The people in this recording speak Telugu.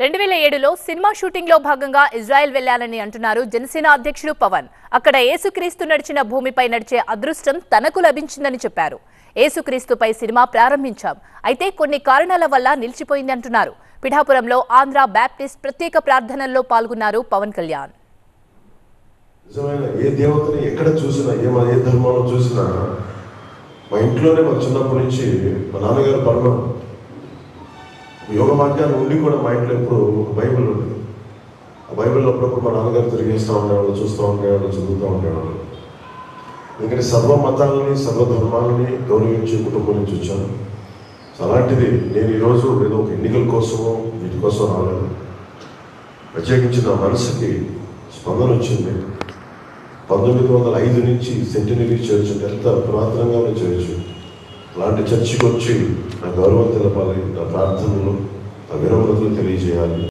రెండు వేల ఏడులో సినిమా షూటింగ్లో భాగంగా ఇజ్రాయెల్ వెళ్ళాలని అంటున్నారు జనసేన అధ్యక్షుడు పవన్. అక్కడ ఏసుక్రీస్తు నడిచిన భూమిపై నడిచే అదృష్టం తనకు లభించిందని చెప్పారు. ఏసుక్రీస్తుపై సినిమా ప్రారంభించాం. అయితే కొన్ని కారణాల వల్ల నిలిచిపోయింది అంటున్నారు. పిఠాపురంలో ఆంధ్ర బ్యాప్టిస్ట్ ప్రత్యేక ప్రార్థనల్లో పాల్గొన్నారు పవన్ కళ్యాణ్. ఏ దేవతని ఎక్కడ చూసినా ఏ మా ఏ ధర్మంలో చూసినా మా ఇంట్లోనే మా చిన్నప్పటి నుంచి మా నాన్నగారు పరమ యోగ మార్గాన్ని ఉండి కూడా మా ఇంట్లో ఇప్పుడు ఒక బైబిల్ ఉంది ఆ బైబిల్ అప్పుడప్పుడు మా నాన్నగారు తిరిగేస్తూ ఉండేవాళ్ళు చూస్తూ ఉండేవాళ్ళు చదువుతూ ఉండేవాళ్ళు. ఎందుకంటే సర్వ మతాలని సర్వ ధర్మాలని గౌరవించి కుటుంబం నుంచి వచ్చాను. సో అలాంటిది నేను ఈరోజు ఏదో ఒక ఎన్నికల కోసమో వీటి కోసం రాలేదు. ప్రత్యేకించి నా మనసుకి స్పందన వచ్చింది. పంతొమ్మిది వందల ఐదు నుంచి సెంటినరీ చర్చ్ ఎంత పురాతనంగా ఉన్న చర్చ్. అలాంటి చర్చికి వచ్చి నా గౌరవం తెలపాలి నా ప్రార్థనలు నా వినమ్రతలు తెలియజేయాలి.